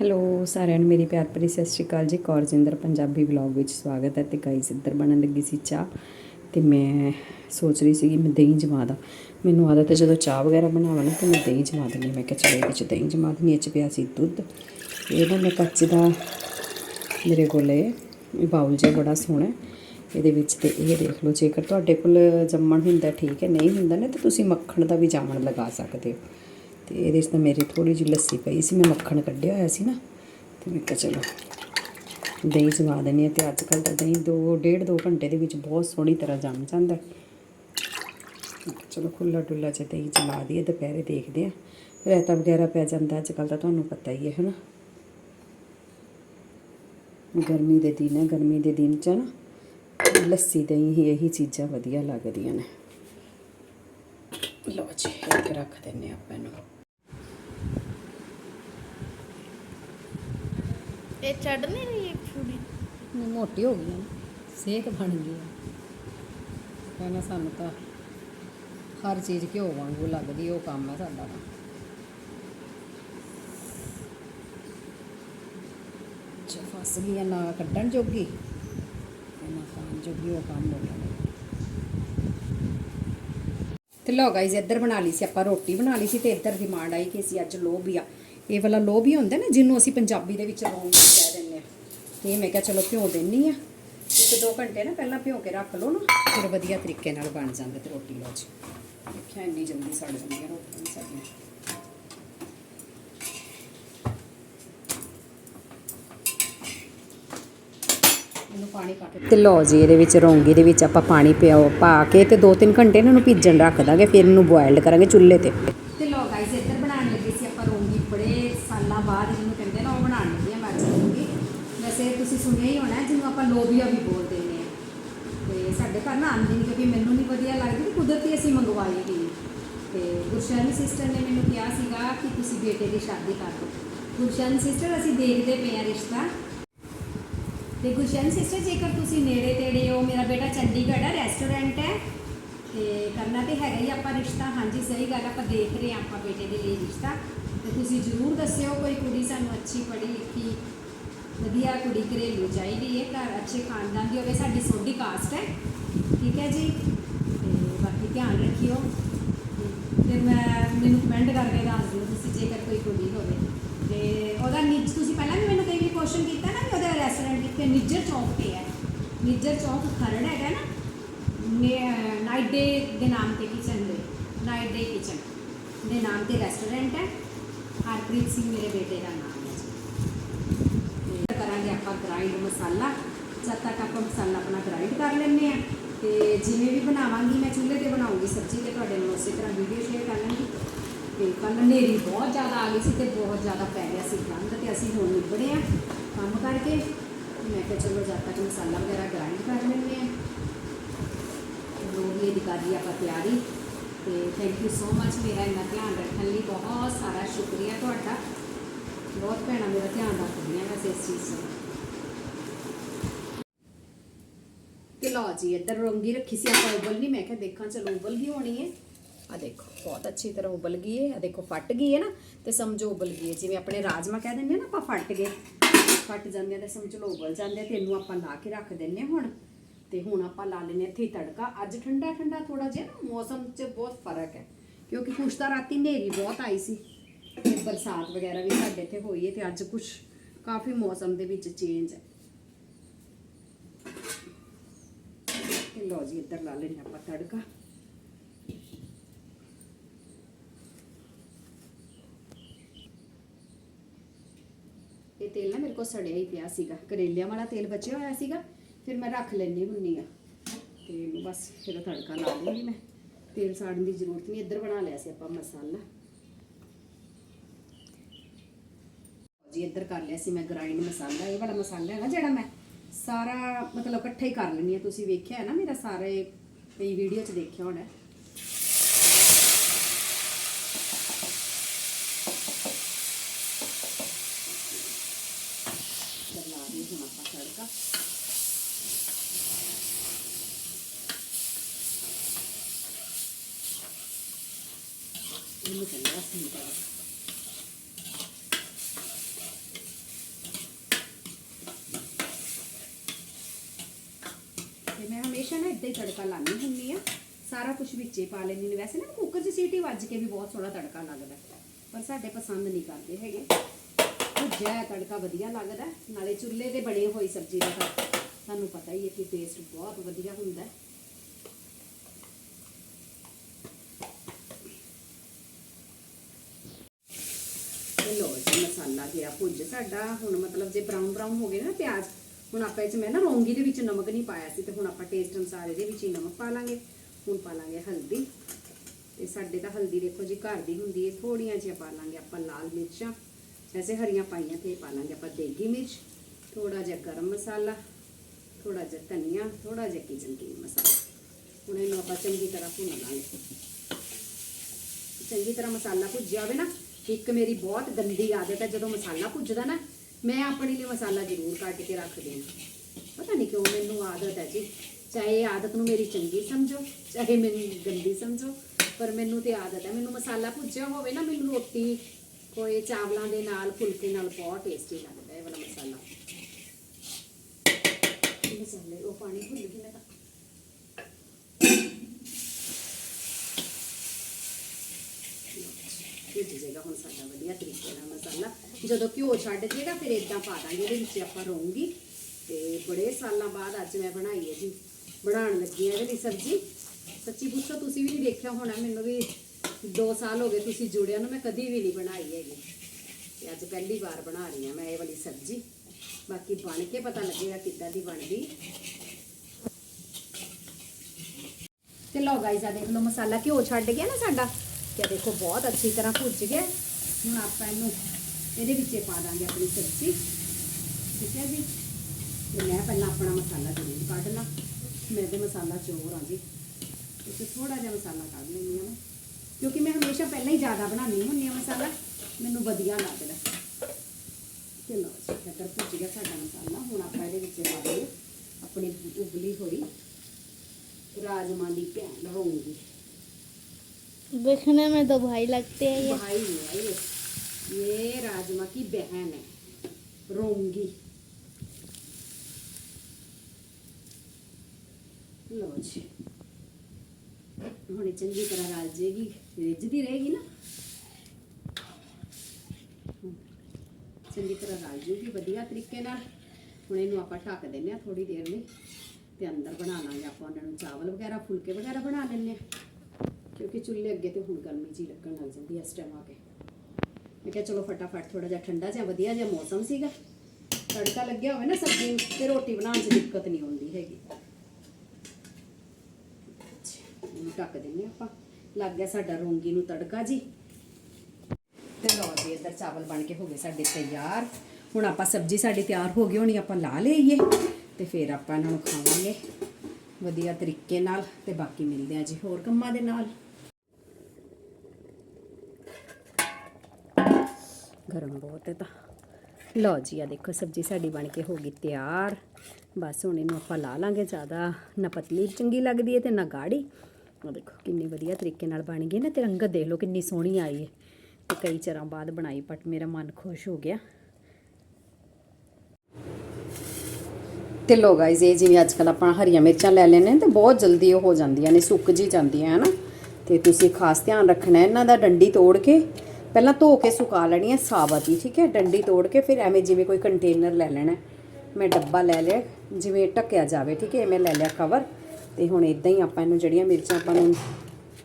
Hello, ਸਾਰਿਆਂ ਨੂੰ ਮੇਰੀ ਪਿਆਰ ਭਰੀ ਸਤਿ ਸ਼੍ਰੀ ਅਕਾਲ ਜੀ। ਕੌਰਜਿੰਦਰ ਪੰਜਾਬੀ ਵਲੌਗ ਵਿੱਚ ਸਵਾਗਤ ਹੈ ਤੇ ਗਾਈਸ ਇੱਧਰ ਬਣਨ ਲੱਗੀ ਸੀ ਚਾਹ ਤੇ ਮੈਂ ਸੋਚ ਰਹੀ ਸੀਗੀ ਮੈਂ ਦਹੀਂ ਜਮਾ ਦਾ। ਮੈਨੂੰ ਆਦਤ ਹੈ ਜਦੋਂ ਚਾਹ ਵਗੈਰਾ ਬਣਾਵਾਂ ਨਾ ਤੇ ਮੈਂ ਦਹੀਂ ਜਮਾ ਦਿੰਦੀ ਮੈਂ ਕਿਹਾ ਚਲੋ ਇਹਦੇ 'ਚ ਦਹੀਂ ਜਮਾ ਦਿੰਦੀ ਹਾਂ। ਇਹ 'ਚ ਪਿਆ ਸੀ ਦੁੱਧ। ਇਹਦਾ ਮੈਂ ਕੱਚ ਦਾ ਮੇਰੇ ਕੋਲ ਇਹ ਬਾਉਲ ਜਿਹਾ ਬੜਾ ਸੋਹਣਾ ਇਹਦੇ ਵਿੱਚ ਤੇ ਇਹ ਦੇਖ ਲਓ, ਜੇਕਰ ਤੁਹਾਡੇ ਕੋਲ ਜੰਮਣ ਹੁੰਦਾ, ਠੀਕ ਹੈ, ਨਹੀਂ ਹੁੰਦਾ ਨਾ, ਤਾਂ ਤੁਸੀਂ ਮੱਖਣ ਦਾ ਵੀ ਜਾਮਣ ਲਗਾ ਸਕਦੇ ਹੋ। ਤੇ ਇਹਦੇ 'ਚ ਤਾਂ ਮੇਰੀ ਥੋੜੀ ਜਿਹੀ ਲੱਸੀ ਪਈ ਸੀ, ਮੈਂ ਮੱਖਣ ਕੱਢਿਆ ਹੋਇਆ ਸੀ ਨਾ, ਤੇ ਮੈਂ ਕਿਹਾ ਚਲੋ ਦਹੀਂ ਜਮਾ ਦਿੰਦੀ ਹਾਂ ਤੇ ਅੱਜ ਕੱਲ੍ਹ ਤਾਂ ਦਹੀਂ ਦੋ, ਡੇਢ ਦੋ ਘੰਟੇ ਦੇ ਵਿੱਚ ਬਹੁਤ ਸੋਹਣੀ ਤਰ੍ਹਾਂ ਜੰਮ ਜਾਂਦਾ। ਮੈਂ ਕਿਹਾ ਚਲੋ ਖੁੱਲਾ ਡੁੱਲਾ ਚ ਦਹੀਂ ਜਮਾ ਦਈਏ, ਦੁਪਹਿਰੇ ਦੇਖਦੇ ਆ ਰਾਇਤਾ ਵਗੈਰਾ ਪੈ ਜਾਂਦਾ ਅੱਜ ਕੱਲ੍ਹ ਤਾਂ ਤੁਹਾਨੂੰ ਪਤਾ ਹੀ ਹੈ, ਹਨਾ? ਗਰਮੀ ਦੇ ਦਿਨ ਹੈ ਗਰਮੀ ਦੇ ਦਿਨ ਚ ਨਾ ਲੱਸੀ, ਦਹੀਂ ਹੀ ਇਹੀ ਚੀਜ਼ਾਂ ਵਧੀਆ ਲੱਗਦੀਆਂ ਨੇ। ਲਓ ਜੀ, ਇੱਕ ਰੱਖ ਦਿੰਨੇ ਆਪਾਂ ਇਹਨੂੰ। ਇਹ ਚੜ ਨਹੀਂ ਰਹੀ ਇੱਕ ਛੁਰੀ ਨਹੀਂ ਮੋਟੀ ਹੋ ਗਈ ਹੈ ਸਿਹਤ ਬਣ ਗਈ ਹੈ ਕਹਿੰਦਾ ਸਾਨੂੰ ਤਾਂ ਹਰ ਚੀਜ਼ ਘਿਓ ਵਾਂਗੂ ਲੱਗਦੀ ਉਹ ਕੰਮ ਹੈ ਸਾਡਾ ਤਾਂ। ਚ ਫਸ ਗਈ ਹੈ, ਨਾ ਕੱਢਣ ਜੋਗੀ ਤੇ ਨਾ ਖਾਣ ਜੋਗੀ ਉਹ ਕੰਮ ਹੋ ਗਿਆ। ਤੇ ਲੋ ਗਾਈਜ਼ ਇੱਧਰ ਬਣਾ ਲਈ ਸੀ ਆਪਾਂ ਰੋਟੀ ਬਣਾ ਲਈ ਸੀ ਤੇ ਇੱਧਰ ਡਿਮਾਂਡ ਆਈ ਕਿ ਅਸੀਂ ਅੱਜ ਲੋਬੀਆ ਇਹ ਵਾਲਾ ਲੋ ਵੀ ਹੁੰਦਾ ਨਾ, ਜਿਹਨੂੰ ਅਸੀਂ ਪੰਜਾਬੀ ਦੇ ਵਿੱਚ ਰੋਂਗ ਕਹਿ ਦਿੰਦੇ ਆ ਤੇ ਮੈਂ ਕਿਹਾ ਚਲੋ ਭਿਓ ਦਿੰਨੀ ਆ। ਇੱਕ ਦੋ ਘੰਟੇ ਨਾ ਪਹਿਲਾਂ ਭਿਓ ਕੇ ਰੱਖ ਲਓ ਨਾ, ਫਿਰ ਵਧੀਆ ਤਰੀਕੇ ਨਾਲ ਬਣ ਜਾਂਦੇ ਤੇ ਰੋਟੀ ਲੋ ਜੀ। ਦੇਖਿਆ ਇੰਨੀ ਜਲਦੀ ਸੜ ਜਾਂਦੀਆਂ ਰੋਟੀਆਂ ਸਾਡੀਆਂ ਤੇ ਲਓ ਜੀ, ਇਹਦੇ ਵਿੱਚ ਰੋਂਗੀ ਦੇ ਵਿੱਚ ਆਪਾਂ ਪਾਣੀ ਪਿਓ ਪਾ ਕੇ ਤੇ 2-3 ਘੰਟੇ ਇਹਨਾਂ ਨੂੰ ਭਿੱਜਣ ਰੱਖ ਦਾਂਗੇ, ਫਿਰ ਇਹਨੂੰ ਬੋਇਲਡ ਕਰਾਂਗੇ ਚੁੱਲ੍ਹੇ ਤੇ ਤੇ ਲਓ ਗਾਈਸ ਇੱਧਰ ਬਣਾਉਣ ਲੱਗੇ ਸੀ ਆਪਾਂ ਰੋਂਗੀ ਬੜੇ ਸਾਲਾਂ ਬਾਅਦ ਜਿਹਨੂੰ ਕਹਿੰਦੇ ਨਾ ਉਹ ਬਣਾਉਣ ਲੱਗੇ ਆ ਮਰਜ਼ੀ ਰੋਂਗੀ ਵੈਸੇ ਤੁਸੀਂ ਸੁਣਿਆ ਹੀ ਹੋਣਾ, ਜਿਹਨੂੰ ਆਪਾਂ ਲੋਬੀਆ ਵੀ ਬੋਲਦੇ ਦਿੰਦੇ ਆ ਤੇ ਸਾਡੇ ਘਰ ਨਾ ਆਉਂਦੀ ਨਹੀਂ ਕਿਉਂਕਿ ਮੈਨੂੰ ਨਹੀਂ ਵਧੀਆ ਲੱਗਦੀ ਕੁਦਰਤੀ ਅਸੀਂ ਮੰਗਵਾਈ ਗਈ ਤੇ ਗੁਰਸ਼ਰਨ ਸਿਸਟਰ ਨੇ ਮੈਨੂੰ ਕਿਹਾ ਸੀਗਾ ਕਿ ਤੁਸੀਂ ਬੇਟੇ ਦੀ ਸ਼ਾਦੀ ਕਰ ਦਿਓ। ਗੁਰਸ਼ਰਨ ਸਿਸਟਰ ਅਸੀਂ ਦੇਖਦੇ ਪਏ ਆ ਰਿਸ਼ਤਾ। ਤੇ ਗੁਰਸ਼ਨ ਸਿਸਟਰ ਜੇਕਰ ਤੁਸੀਂ ਨੇੜੇ ਤੇੜੇ ਹੋ, ਮੇਰਾ ਬੇਟਾ ਚੰਡੀਗੜ੍ਹ ਹੈ ਰੈਸਟੋਰੈਂਟ ਹੈ। ਤੇ ਕਰਨਾ ਤੇ ਹੈਗਾ ਹੀ ਆਪਾਂ ਰਿਸ਼ਤਾ। ਹਾਂਜੀ, ਸਹੀ ਗੱਲ ਆਪਾਂ ਦੇਖ ਰਹੇ ਹਾਂ ਆਪਾਂ ਬੇਟੇ ਦੇ ਲਈ ਰਿਸ਼ਤਾ। ਤੇ ਤੁਸੀਂ ਜ਼ਰੂਰ ਦੱਸਿਓ, ਕੋਈ ਕੁੜੀ ਸਾਨੂੰ ਅੱਛੀ ਪੜ੍ਹੀ ਲਿਖੀ ਵਧੀਆ ਕੁੜੀ ਘਰੇਲੂ ਚਾਹੀਦੀ ਹੈ, ਘਰ ਅੱਛੇ ਖਾਨਦਾਨ ਦੀ ਹੋਵੇ, ਸਾਡੀ ਸੋਢੀ ਕਾਸਟ ਹੈ। ਠੀਕ ਹੈ ਜੀ? ਤੇ ਬਾਕੀ ਧਿਆਨ ਰੱਖਿਓ। ਫਿਰ ਮੈਂ ਮੈਨੂੰ ਕਮੈਂਟ ਕਰਕੇ ਦੱਸ ਦਿਓ ਤੁਸੀਂ, ਜੇਕਰ ਕੋਈ ਕੁੜੀ ਹੋਵੇ। ਤੇ ਉਹਦਾ ਨਿੱਜ, ਤੁਸੀਂ ਪਹਿਲਾਂ ਵੀ ਮੈਨੂੰ ਕਈ ਵੀ ਕੁਐਸਚਨ ਕੀਤਾ ਨਾ ਕਿ ਉਹਦਾ ਰੈਸਟੋਰੈਂਟ ਕਿੱਥੇ? ਨਿੱਜਰ ਚੌਂਕ ਤੇ ਹੈ। ਨਿੱਜਰ ਚੌਂਕ ਖਰੜ ਹੈਗਾ ਨਾ ਨਾਈਟ ਡੇ ਦੇ ਨਾਮ ਤੇ ਕਿਚਨ ਦੇ ਨਾਈਟ ਡੇ ਕਿਚਨ ਦੇ ਨਾਮ ਤੇ ਰੈਸਟੋਰੈਂਟ ਹੈ। ਹਰਪ੍ਰੀਤ ਸਿੰਘ ਮੇਰੇ ਬੇਟੇ ਦਾ ਕਰਾਂਗੇ ਆਪਾਂ ਗ੍ਰਾਈਂਡ ਮਸਾਲਾ। ਜਦ ਤੱਕ ਆਪਾਂ ਮਸਾਲਾ ਆਪਣਾ ਗ੍ਰਾਈਂਡ ਕਰ ਲੈਂਦੇ ਆ ਤੇ ਜਿਵੇਂ ਵੀ ਬਣਾਵਾਂਗੀ, ਮੈਂ ਚੁੱਲ੍ਹੇ ਤੇ ਬਣਾਉਂਗੀ ਸਬਜ਼ੀ ਤੇ ਤੁਹਾਡੇ ਨਾਲ ਉਸੇ ਤਰ੍ਹਾਂ ਵੀਡੀਓ ਸ਼ੇਅਰ ਕਰ ਲਾਂਗੀ। ਤੇ ਕੱਲ ਹਨੇਰੀ ਬਹੁਤ ਜ਼ਿਆਦਾ ਆ ਗਈ ਸੀ ਤੇ ਬਹੁਤ ਜ਼ਿਆਦਾ ਪੈ ਗਿਆ ਸੀ ਗੰਦ ਤੇ ਅਸੀਂ ਹੁਣ ਨਿਬੜੇ ਆ ਕੰਮ ਕਰਕੇ। ਮੈਂ ਕਿਹਾ ਚਲੋ ਜਦ ਤੱਕ ਮਸਾਲਾ ਵਗੈਰਾ ਗ੍ਰਾਈਂਡ ਕਰ ਲੈਂਦੇ ਆ ਲੋਕ ਇਹ ਦੀ ਕਰ ਲਈ ਆਪਾਂ ਤਿਆਰੀ। ਤੇ ਥੈਂਕ ਯੂ ਸੋ ਮਚ ਮੇਰਾ ਇੰਨਾ ਧਿਆਨ ਰੱਖਣ ਲਈ ਬਹੁਤ ਸਾਰਾ ਸ਼ੁਕਰੀਆ ਤੁਹਾਡਾ। ਬਹੁਤ ਭੈਣਾਂ ਮੇਰਾ ਧਿਆਨ ਰੱਖਦੀਆਂ ਵੈਸੇ ਇਸ ਚੀਜ਼ ਤੋਂ ਤੇ ਲਓ ਜੀ, ਇੱਧਰ ਰੋਂਗੀ ਰੱਖੀ ਸੀ, ਆਪਾਂ ਉਬਲ ਨਹੀਂ ਮੈਂ ਕਿਹਾ ਦੇਖਾਂ, ਚਲੋ ਉਬਲ ਗਈ ਹੋਣੀ ਹੈ ਆ ਦੇਖੋ, ਬਹੁਤ ਅੱਛੀ ਤਰ੍ਹਾਂ ਉਬਲ ਗਈ ਹੈ ਆ ਦੇਖੋ, ਫਟ ਗਈ ਹੈ ਨਾ, ਤੇ ਸਮਝੋ ਉਬਲ ਗਈ ਹੈ ਜਿਵੇਂ ਆਪਣੇ ਰਾਜਮਾ ਕਹਿ ਦਿੰਦੇ ਆ ਨਾ, ਆਪਾਂ ਫਟ ਗਏ। ਫਟ ਜਾਂਦੇ ਆ ਤੇ ਸਮਝ ਲਓ, ਉਬਲ ਜਾਂਦੇ ਆ, ਤੇ ਇਹਨੂੰ ਆਪਾਂ ਲਾ ਕੇ ਰੱਖ ਦਿੰਨੇ ਆ ਹੁਣ। ਤੇ ਹੁਣ ਆਪਾਂ ਲਾ ਲੈਨੇ ਇੱਥੇ ਤੜਕਾ। ਅੱਜ ਠੰਡਾ ਠੰਡਾ ਥੋੜਾ ਜਿਹਾ ਨਾ ਮੌਸਮ 'ਚ ਬਹੁਤ ਫ਼ਰਕ ਹੈ, ਕਿਉਂਕਿ ਕੁਛ ਤਾਂ ਰਾਤੀ ਹਨੇਰੀ ਬਹੁਤ ਆਈ ਸੀ। ਤੇ ਬਰਸਾਤ ਵਗੈਰਾ ਵੀ ਸਾਡੇ ਇੱਥੇ ਹੋਈ ਹੈ ਤੇ ਅੱਜ ਕੁਛ ਕਾਫੀ ਮੌਸਮ ਦੇ ਵਿੱਚ ਚੇਂਜ ਹੈ। ਤੇ ਲਓ ਜੀ, ਇੱਧਰ ਲਾ ਲੈਨੇ ਆਪਾਂ ਤੜਕਾ। ਇਹ ਤੇਲ ਨਾ ਮੇਰੇ ਕੋਲ ਸੜਿਆ ਹੀ ਪਿਆ ਸੀਗਾ। ਕਰੇਲਿਆਂ ਵਾਲਾ ਤੇਲ ਬਚਿਆ ਹੋਇਆ ਸੀਗਾ, ਫਿਰ ਮੈਂ ਰੱਖ ਲੈਣੀ ਹੁੰਨੀ ਆ ਤੇ ਬਸ, ਫਿਰ ਤੜਕਾ ਲਾ ਲੂੰਗੀ ਮੈਂ। ਤੇਲ ਸਾੜਨ ਦੀ ਜ਼ਰੂਰਤ ਨਹੀਂ, ਇੱਧਰ ਬਣਾ ਲਿਆ ਸੀ ਆਪਾਂ ਮਸਾਲਾ। ਜੀ ਇੱਧਰ ਕਰ ਲਿਆ ਸੀ ਮੈਂ ਗ੍ਰਾਈਂਡ ਮਸਾਲਾ, ਇਹ ਵਾਲਾ ਮਸਾਲਾ ਹੈ ਨਾ ਜਿਹੜਾ ਮੈਂ ਸਾਰਾ ਮਤਲਬ ਇਕੱਠਾ ਹੀ ਕਰ ਲੈਣੀ ਆ ਤੁਸੀਂ ਵੇਖਿਆ ਹੈ ਨਾ ਮੇਰਾ ਸਾਰੇ ਕਈ ਵੀਡੀਓ 'ਚ ਦੇਖਿਆ ਹੋਣਾ ਇੱਧਰ ਲਾ ਦੀ ਹੁਣ ਆਪਾਂ ਤੜਕਾ ਇਹਨੂੰ ਚੱਲਿਆ ਸੀ ਤੜਕਾ ਹਮੇਸ਼ਾ ਨਾ ਇਦਾਂ ਹੀ ਤੜਕਾ ਲਾਉਂਦੀ ਹੁੰਦੀ ਆ ਸਾਰਾ ਕੁਝ ਵਿੱਚੇ ਪਾ ਲੈਂਦੀ ਨੇ ਵੈਸੇ ਨਾ ਕੁੱਕਰ 'ਚ ਸੀਟੀ ਵੱਜ ਕੇ ਵੀ ਬਹੁਤ ਸੋਹਣਾ ਤੜਕਾ ਲੱਗਦਾ ਪਰ ਸਾਡੇ ਪਸੰਦ ਨਹੀਂ ਕਰਦੇ ਹੈਗੇ। ਭੁੱਜਿਆ ਤੜਕਾ ਵਧੀਆ ਲੱਗਦਾ ਨਾਲੇ ਚੁੱਲ੍ਹੇ ਤੇ ਬਣੀ ਹੋਈ ਸਬਜ਼ੀ ਦਾ ਤੁਹਾਨੂੰ ਪਤਾ ਹੀ ਹੈ ਕਿ ਟੇਸਟ ਬਹੁਤ ਵਧੀਆ ਹੁੰਦਾ ਲੋ ਜੀ, ਮਸਾਲਾ ਗਿਆ ਭੁੱਜ ਸਾਡਾ। ਹੁਣ ਮਤਲਬ ਜੇ ਬਰਾਊਨ ਬਰਾਊਨ ਹੋ ਗਏ ਨਾ ਪਿਆਜ਼ ਹੁਣ ਆਪਾਂ ਇਹ ਚ ਮੈਂ ਨਾ ਰੋਂਗੀ ਦੇ ਵਿੱਚ ਨਮਕ ਨਹੀਂ ਪਾਇਆ ਸੀ ਤੇ ਹੁਣ ਆਪਾਂ ਟੇਸਟ ਅਨੁਸਾਰ ਇਹਦੇ ਵਿੱਚ ਹੀ ਨਮਕ ਪਾ ਲਾਂਗੇ। ਹੁਣ ਪਾ ਲਾਂਗੇ ਹਲਦੀ। ਤੇ ਸਾਡੇ ਤਾਂ ਹਲਦੀ ਦੇਖੋ ਜੀ ਘਰ ਦੀ ਹੁੰਦੀ ਹੈ ਥੋੜੀਆਂ ਜਿਹੀਆਂ ਪਾ ਲਾਂਗੇ ਆਪਾਂ ਲਾਲ ਮਿਰਚਾਂ। ਵੈਸੇ ਹਰੀਆਂ ਪਾਈਆਂ ਤੇ ਇਹ ਪਾ ਲਾਂਗੇ ਆਪਾਂ ਦੇਗੀ ਮਿਰਚ। ਥੋੜਾ ਜਿਹਾ ਗਰਮ ਮਸਾਲਾ ਥੋੜਾ ਜਿਹਾ ਧਨੀਆ ਥੋੜਾ ਜਿਹਾ ਕਿਚਨ ਕਿੰਗ ਮਸਾਲਾ। ਹੁਣ ਇਹਨੂੰ ਆਪਾਂ ਚੰਗੀ ਤਰ੍ਹਾਂ ਭੁੰਨ ਲਾਂਗੇ। ਚੰਗੀ ਤਰ੍ਹਾਂ ਮਸਾਲਾ ਭੁੱਜਿਆ ਹੋਵੇ ਨਾ, ਇੱਕ ਮੇਰੀ ਬਹੁਤ ਗੰਦੀ ਆਦਤ ਹੈ, ਜਦੋਂ ਮਸਾਲਾ ਭੁੱਜਦਾ ਨਾ ਮੈਂ ਆਪਣੇ ਲਈ ਮਸਾਲਾ ਜ਼ਰੂਰ ਕੱਟ ਕੇ ਰੱਖ ਦੇਣਾ। ਪਤਾ ਨਹੀਂ ਕਿਉਂ ਮੈਨੂੰ ਆਦਤ ਹੈ ਜੀ। ਚਾਹੇ ਇਹ ਆਦਤ ਨੂੰ ਮੇਰੀ ਚੰਗੀ ਸਮਝੋ, ਚਾਹੇ ਮੈਨੂੰ ਗੰਦੀ ਸਮਝੋ, ਪਰ ਮੈਨੂੰ ਤੇ ਆਦਤ ਹੈ। ਮੈਨੂੰ ਮਸਾਲਾ ਭੁੱਜਿਆ ਹੋਵੇ ਨਾ, ਮੈਨੂੰ ਰੋਟੀ ਕੋਈ ਚਾਵਲਾਂ ਦੇ ਨਾਲ, ਫੁਲਕੇ ਨਾਲ ਬਹੁਤ ਟੇਸਟੀ ਲੱਗਦਾ ਇਹ ਵਾਲਾ ਮਸਾਲਾ। ਮਸਾਲੇ, ਉਹ ਪਾਣੀ ਭੁੱਲ ਗਈ ਮੈਂ ਤਾਂ। ਭੁੱਜ ਜਾਏਗਾ ਹੁਣ ਸਾਡਾ ਵਧੀਆ ਤਰੀਕੇ ਨਾਲ ਮਸਾਲਾ। ਜਦੋਂ ਘਿਓ ਛੱਡ ਜੇਗਾ ਫਿਰ ਇਦਾਂ ਪਾ ਦਾਂਗੇ, ਇਹਦੇ ਵਿੱਚ ਆਪਾਂ ਰਹੂੰਗੀ ਤੇ ਬੜੇ ਸਾਲਾਂ ਬਾਅਦ ਅੱਜ ਮੈਂ ਬਣਾਈ ਹੈ ਜੀ। ਬਣਾਉਣ ਲੱਗੀ ਹਾਂ ਇਹਦੀ ਲਈ ਸਬਜ਼ੀ। ਸੱਚੀ ਪੁੱਛੋ, ਤੁਸੀਂ ਵੀ ਨਹੀਂ ਦੇਖਿਆ ਹੋਣਾ, ਮੈਨੂੰ ਵੀ 2 ਸਾਲ ਹੋ ਗਏ ਤੁਸੀਂ ਜੁੜਿਆ ਨੂੰ, ਮੈਂ ਕਦੀ ਵੀ ਨਹੀਂ ਬਣਾਈ ਹੈਗੀ। ਤੇ ਅੱਜ ਪਹਿਲੀ ਵਾਰ ਬਣਾ ਰਹੀ ਹਾਂ ਮੈਂ ਇਹ ਵਾਲੀ ਸਬਜ਼ੀ। ਬਾਕੀ ਬਣ ਕੇ ਪਤਾ ਲੱਗੇਗਾ ਕਿੱਦਾਂ ਦੀ ਬਣਦੀ। ਤੇ ਲਓ ਗਾਈਜ਼ ਆ ਦੇਖ ਲਓ ਮਸਾਲਾ ਘਿਓ ਛੱਡ ਗਿਆ ਨਾ ਸਾਡਾ। ਇਹ ਦੇਖੋ ਬਹੁਤ ਅੱਛੀ ਤਰ੍ਹਾਂ ਭੁੱਜ ਗਿਆ ਹੁਣ ਆਪਾਂ ਇਹਨੂੰ ਇਹਦੇ ਵਿੱਚੇ ਪਾ ਦਾਂਗੇ ਆਪਣੀ ਸਬਜ਼ੀ। ਠੀਕ ਹੈ ਜੀ? ਤੇ ਮੈਂ ਪਹਿਲਾਂ ਆਪਣਾ ਮਸਾਲਾ ਜ਼ਰੂਰ ਕੱਢ ਲਾਂ ਮੈਂ ਤੇ ਮਸਾਲਾ ਚੋਰ ਆ ਜੀ। ਤੇ ਥੋੜਾ ਜਿਹਾ ਮਸਾਲਾ ਕੱਢ ਲੈਂਦੀ ਹਾਂ। ਕਿਉਂਕਿ ਮੈਂ ਹਮੇਸ਼ਾ ਪਹਿਲਾਂ ਹੀ ਜ਼ਿਆਦਾ ਬਣਾਉਂਦੀ ਹੁੰਦੀ ਹਾਂ ਮਸਾਲਾ। ਮੈਨੂੰ ਵਧੀਆ ਲੱਗਦਾ। ਤੇ ਲਓ ਜੀ, ਇੱਧਰ ਭੁੱਜ ਗਿਆ ਸਾਡਾ ਮਸਾਲਾ। ਹੁਣ ਆਪਾਂ ਇਹਦੇ ਵਿੱਚ ਪਾ ਦਈਏ। ਆਪਣੀ ਉਬਲੀ ਹੋਈ ਰਾਜਮਾ ਦੀ ਭੈਣ ਹੋਊਗੀ देखने में तो भाई लगते हैं ये भाई नहीं है ये ये राजमा की बहन है रोंगी लो जी ਹੁਣ ਇਹ ਚੰਗੀ ਤਰ੍ਹਾਂ ਰਲ ਜੇਗੀ ਰਿੱਝਦੀ ਰਹੇਗੀ ਨਾ ਹਮ, ਚੰਗੀ ਤਰ੍ਹਾਂ ਰਲ ਜੂਗੀ ਵਧੀਆ ਤਰੀਕੇ ਨਾਲ ਹੁਣ ਇਹਨੂੰ ਆਪਾਂ ਢੱਕ ਦਿੰਨੇ ਆ ਥੋੜੀ ਦੇਰ ਲਈ ਤੇ ਅੰਦਰ ਬਣਾ ਲਾਂਗੇ ਆਪਾਂ ਉਹਨਾਂ ਨੂੰ ਚਾਵਲ ਵਗੈਰਾ ਫੁਲਕੇ ਵਗੈਰਾ ਬਣਾ ਲੈਣੇ ਆ ਕਿਉਂਕਿ ਚੁੱਲ੍ਹੇ ਅੱਗੇ ਤੇ ਹੁਣ ਗਰਮੀ ਜੀ ਲੱਗਣ ਲੱਗ ਜਾਂਦੀ ਐ ਇਸ ਟਾਈਮ ਆ ਕੇ। ਮੈਂ ਕਿਹਾ ਚਲੋ ਫਟਾਫਟ ਥੋੜਾ ਜਿਹਾ ਠੰਡਾ ਜਿਹਾ ਵਧੀਆ ਜਿਹਾ ਮੌਸਮ ਸੀਗਾ। ਤੜਕਾ ਲੱਗਿਆ ਹੋਵੇ ਨਾ ਸਬਜ਼ੀ ਨੂੰ ਤੇ ਰੋਟੀ ਬਣਾਉਣ 'ਚ ਦਿੱਕਤ ਨਹੀਂ ਆਉਂਦੀ ਹੈਗੀ। ਇਹਨੂੰ ਢੱਕ ਦਿੰਨੇ ਆਪਾਂ। ਲੱਗ ਗਿਆ ਸਾਡਾ ਰੋਂਗੀ ਨੂੰ ਤੜਕਾ ਜੀ। ਤੇ ਲਓ ਜੀ, ਇੱਧਰ ਚਾਵਲ ਬਣ ਕੇ ਹੋ ਗਏ ਸਾਡੇ ਤਿਆਰ। ਹੁਣ ਆਪਾਂ ਸਬਜ਼ੀ ਸਾਡੀ ਤਿਆਰ ਹੋ ਗਈ ਹੋਣੀ, ਆਪਾਂ ਲਾ ਲਈਏ ਤੇ ਫਿਰ ਆਪਾਂ ਇਹਨਾਂ ਨੂੰ ਖਾਵਾਂਗੇ ਵਧੀਆ ਤਰੀਕੇ ਨਾਲ। ਤੇ ਬਾਕੀ ਮਿਲਦੇ ਆ ਜੀ ਹੋਰ ਕੰਮਾਂ ਦੇ ਨਾਲ। ਗਰਮ ਬਹੁਤ ਹੈ ਤਾਂ। ਲਓ ਜੀ ਆ ਦੇਖੋ, ਸਬਜ਼ੀ ਸਾਡੀ ਬਣ ਕੇ ਹੋ ਗਈ ਤਿਆਰ। ਬਸ ਹੁਣ ਇਹਨੂੰ ਆਪਾਂ ਲਾ ਲਾਂਗੇ ਜ਼ਿਆਦਾ। ਨਾ ਪਤਲੀ ਚੰਗੀ ਲੱਗਦੀ ਹੈ ਤੇ ਨਾ ਗਾੜੀ। ਆ ਦੇਖੋ, ਕਿੰਨੀ ਵਧੀਆ ਤਰੀਕੇ ਨਾਲ ਬਣ ਗਈ ਨਾ ਤੇ ਰੰਗਤ ਦੇਖ ਲਓ, ਕਿੰਨੀ ਸੋਹਣੀ ਆਈ ਹੈ। ਤੇ ਕਈ ਚਿਰਾਂ ਬਾਅਦ ਬਣਾਈ ਬਟ ਮੇਰਾ ਮਨ ਖੁਸ਼ ਹੋ ਗਿਆ। ਤੇ ਲੋ ਗਾਇਜ਼ ਇਹ ਜਿਵੇਂ ਅੱਜ ਕੱਲ ਆਪਾਂ ਹਰੀਆਂ ਮਿਰਚਾਂ ਲੈ ਲੈਨੇ ਆ ਤੇ ਬਹੁਤ ਜਲਦੀ ਉਹ ਹੋ ਜਾਂਦੀਆਂ ਨੇ, ਸੁੱਕ ਜੀ ਜਾਂਦੀਆਂ, ਹਨਾ। ਤੇ ਤੁਸੀਂ ਖਾਸ ਧਿਆਨ ਰੱਖਣਾ ਇਹਨਾਂ ਦਾ ਡੰਡੀ ਤੋੜ ਕੇ। ਪਹਿਲਾਂ ਧੋ ਕੇ ਸੁਕਾ ਲੈਣੀ ਹੈ ਸਾਬਤ ਹੀ, ਠੀਕ ਹੈ? ਡੰਡੀ ਤੋੜ ਕੇ ਫਿਰ ਐਵੇਂ ਜਿਵੇਂ ਕੋਈ ਕੰਟੇਨਰ ਲੈ ਲੈਣਾ ਮੈਂ ਡੱਬਾ ਲੈ ਲਿਆ, ਜਿਵੇਂ ਢੱਕਿਆ ਜਾਵੇ, ਠੀਕ ਹੈ? ਮੈਂ ਲੈ ਲਿਆ ਕਵਰ ਤੇ ਹੁਣ ਇਦਾਂ ਹੀ ਆਪਾਂ ਇਹਨੂੰ ਜਿਹੜੀਆਂ ਮਿਰਚਾਂ ਆਪਾਂ ਨੂੰ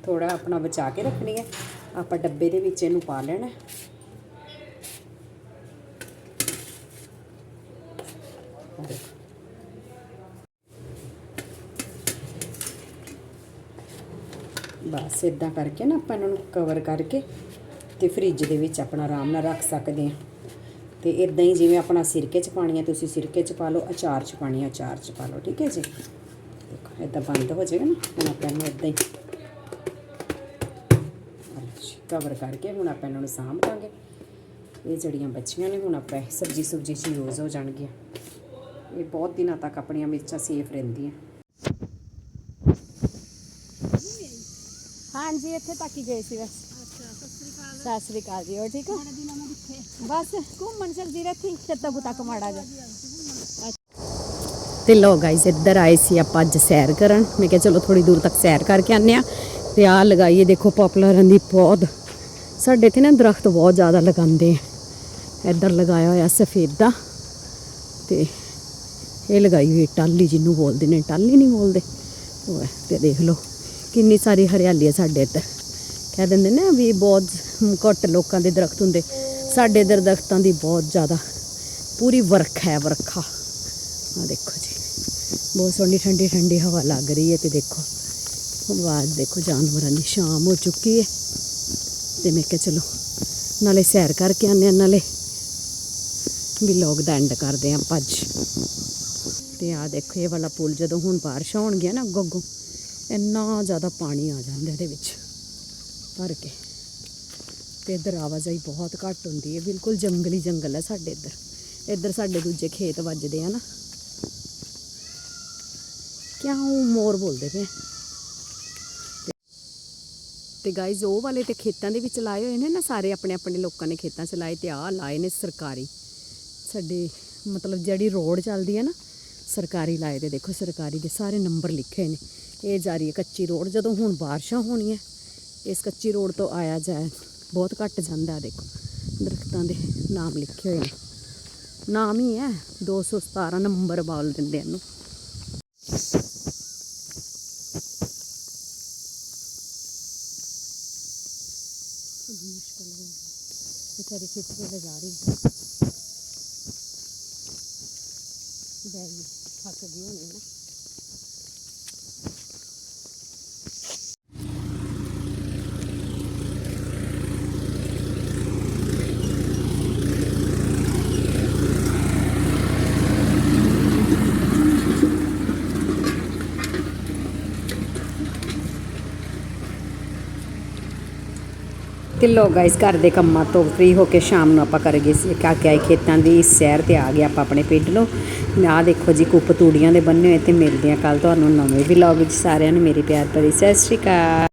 ਥੋੜਾ ਆਪਣਾ ਬਚਾ ਕੇ ਰੱਖਣੀ ਹੈ, ਆਪਾਂ ਡੱਬੇ ਦੇ ਵਿੱਚ ਇਹਨੂੰ ਪਾ ਲੈਣਾ ਬਸ ਇਦਾਂ ਕਰਕੇ ਨਾ ਆਪਾਂ ਇਹਨਾਂ ਨੂੰ ਕਵਰ ਕਰਕੇ ਤੇ ਫ੍ਰਿਜ ਦੇ ਵਿੱਚ ਆਪਣਾ ਆਰਾਮ ਨਾਲ ਰੱਖ ਸਕਦੇ ਹਾਂ। ਤੇ ਇਦਾਂ ਹੀ ਜਿਵੇਂ ਆਪਣਾ ਸਿਰਕੇ ਚ ਪਾਣੀ ਹੈ ਤੁਸੀਂ ਸਿਰਕੇ ਚ ਪਾ ਲਓ, ਅਚਾਰ ਚ ਪਾਣੀ ਹੈ ਅਚਾਰ ਚ ਪਾ ਲਓ, ਠੀਕ ਹੈ ਜੀ? ਦੇਖੋ ਇਦਾਂ ਬੰਦ ਹੋ ਜਾਏਗਾ ਨਾ। ਹੁਣ ਆਪਾਂ ਇਹਨੂੰ ਇਦਾਂ ਹੀ ਕਵਰ ਕਰਕੇ ਹੁਣ ਆਪਾਂ ਇਹਨਾਂ ਨੂੰ ਸਾਂਭ ਦਾਂਗੇ ਇਹ ਜਿਹੜੀਆਂ ਬੱਚੀਆਂ ਨੇ, ਹੁਣ ਆਪਾਂ ਸਬਜੀ ਸੁਬਜੀ ਚ ਯੂਜ਼ ਹੋ ਜਾਣਗੀਆਂ। ਇਹ ਬਹੁਤ ਦਿਨਾਂ ਤੱਕ ਆਪਣੀਆਂ ਮਿਰਚਾਂ ਸੇਫ ਰਹਿੰਦੀਆਂ। ਹਾਂਜੀ, ਇੱਥੇ ਤੱਕ ਹੀ ਗਏ ਸੀ ਬਸ। ਸਤਿ ਸ੍ਰੀ ਅਕਾਲ ਜੀ ਹੋਰ ਠੀਕ ਹੋ? ਬਸ ਘੁੰਮਣ ਚਲਦੀ ਰਹੀ ਛੱਤਾ ਬੁਤਾ ਕਮਾੜਾ ਜਾ ਤੇ ਲੋ ਗਾਇਸ ਇੱਧਰ ਆਏ ਸੀ ਆਪਾਂ ਅੱਜ ਸੈਰ ਕਰਨ। ਮੈਂ ਕਿਹਾ ਚਲੋ ਥੋੜੀ ਦੂਰ ਤੱਕ ਸੈਰ ਕਰਕੇ ਆਨੇ ਆ ਤੇ ਆ ਲਗਾਈਏ ਦੇਖੋ ਪਪੂਲਰਾਂ ਦੀ ਪੌਦ ਸਾਡੇ ਇੱਥੇ ਨਾ ਦਰਖਤ ਬਹੁਤ ਜ਼ਿਆਦਾ ਲਗਾਉਂਦੇ ਆ। ਇੱਧਰ ਲਗਾਇਆ ਹੋਇਆ ਸਫੇਦਾ ਤੇ ਇਹ ਲਗਾਈ ਹੋਈ ਟਾਲੀ ਜਿਹਨੂੰ ਬੋਲਦੇ ਨੇ। ਟਾਲੀ ਨਹੀਂ ਬੋਲਦੇ। ਉਹ ਤੇ ਦੇਖ ਲਓ ਕਿੰਨੀ ਸਾਰੀ ਹਰਿਆਲੀ ਹੈ ਸਾਡੇ ਇੱਧਰ। ਕਹਿ ਦਿੰਦੇ ਨੇ ਵੀ ਬਹੁਤ ਘੱਟ ਲੋਕਾਂ ਦੇ ਦਰਖਤ ਹੁੰਦੇ। ਸਾਡੇ ਇੱਧਰ ਦਰਖਤਾਂ ਦੀ ਬਹੁਤ ਜ਼ਿਆਦਾ ਪੂਰੀ ਵਰਖਾ ਹੈ, ਵਰਖਾ। ਆ ਦੇਖੋ ਜੀ, ਬਹੁਤ ਸੋਹਣੀ ਠੰਡੀ ਠੰਡੀ ਹਵਾ ਲੱਗ ਰਹੀ ਹੈ ਤੇ ਦੇਖੋ। ਆਵਾਜ਼ ਦੇਖੋ ਜਾਨਵਰਾਂ ਦੀ ਸ਼ਾਮ ਹੋ ਚੁੱਕੀ ਹੈ। ਤੇ ਮੈਂ ਕਿਹਾ ਚਲੋ, ਨਾਲੇ ਸੈਰ ਕਰਕੇ ਆਉਂਦੇ ਹਾਂ, ਨਾਲੇ ਲੋਕ ਦਾ ਐਂਡ ਕਰਦੇ ਹਾਂ ਆਪਾਂ ਅੱਜ ਤੇ ਆ ਦੇਖੋ, ਇਹ ਵਾਲਾ ਪੁਲ ਜਦੋਂ ਹੁਣ ਬਾਰਿਸ਼ਾਂ ਹੋਣਗੀਆਂ ਨਾ ਅੱਗੋਂ ਅੱਗੋਂ, ਇੰਨਾ ਜ਼ਿਆਦਾ ਪਾਣੀ ਆ ਜਾਂਦਾ ਇਹਦੇ ਵਿੱਚ। ਭਰ ਕੇ। ਤੇ ਇੱਧਰ ਆਵਾਜਾਈ ਬਹੁਤ ਘੱਟ ਹੁੰਦੀ ਹੈ। ਬਿਲਕੁਲ ਜੰਗਲੀ ਜੰਗਲ ਹੈ ਸਾਡੇ ਇੱਧਰ। ਇੱਧਰ ਸਾਡੇ ਦੂਜੇ ਖੇਤ ਵੱਜਦੇ ਆ ਨਾ। ਕਿਉਂ ਮੋਰ ਬੋਲਦੇ ਪਏ? ਤੇ- ਤੇ ਗਾਇਜ਼ ਉਹ ਵਾਲੇ ਤੇ ਖੇਤਾਂ ਦੇ ਵਿੱਚ ਲਾਏ ਹੋਏ ਨੇ ਨਾ ਸਾਰੇ ਆਪਣੇ ਆਪਣੇ ਲੋਕਾਂ ਨੇ ਖੇਤਾਂ 'ਚ ਲਾਏ ਤੇ ਆਹ ਲਾਏ ਨੇ ਸਰਕਾਰੀ। ਸਾਡੇ ਮਤਲਬ ਜਿਹੜੀ ਰੋਡ ਚੱਲਦੀ ਹੈ ਨਾ, ਸਰਕਾਰੀ ਲਾਏ ਤੇ ਦੇਖੋ ਸਰਕਾਰੀ ਦੇ ਸਾਰੇ ਨੰਬਰ ਲਿਖੇ ਨੇ। ਇਹ ਜਾ ਰਹੀ ਹੈ ਕੱਚੀ ਰੋਡ। ਜਦੋਂ ਹੁਣ ਬਾਰਿਸ਼ਾਂ ਹੋਣੀਆਂ ਇਸ ਕੱਚੀ ਰੋਡ ਤੋਂ ਆਇਆ ਜਾਏ। ਬਹੁਤ ਘੱਟ ਜਾਂਦਾ ਦੇਖੋ। ਦਰਖਤਾਂ ਦੇ ਨਾਮ ਲਿਖੇ ਹੋਏ ਨੇ। ਨਾਮ ਹੀ ਹੈ 217 ਨੰਬਰ ਬੋਲ ਦਿੰਦੇ ਇਹਨੂੰ। ਮੁਸ਼ਕਲ ਹੈ ਵਿਚਾਰੀ ਖਿੱਚ ਕੇ ਲੈ ਰਹੀ। ਬੈਗ ਥੱਕ ਗਈ ਹੋਣੀ ਨਾ ਤੇ ਲੋ ਗਾਇਸ ਘਰ ਦੇ ਕੰਮਾਂ ਤੋਂ ਫ੍ਰੀ ਹੋ ਕੇ ਸ਼ਾਮ ਨੂੰ ਆਪਾਂ ਕਰ ਗਏ ਸੀ ਕਾ ਕੇ ਆਏ ਖੇਤਾਂ ਦੀ ਸੈਰ ਤੇ ਆ ਗਏ ਆਪਾਂ ਆਪਣੇ ਪਿੰਡ ਨੂੰ। ਆਹ ਦੇਖੋ ਜੀ ਕੁੱਪ ਤੂੜੀਆਂ ਦੇ ਬੰਨੇ ਹੋਏ ਤੇ ਮਿਲਦੇ ਆ ਕੱਲ ਤੁਹਾਨੂੰ ਨਵੇਂ ਵਲੌਗ ਵਿੱਚ ਸਾਰਿਆਂ ਨੂੰ, ਮੇਰੀ ਪਿਆਰ ਭਰੀ, ਸਤਿ ਸ਼੍ਰੀ ਅਕਾਲ।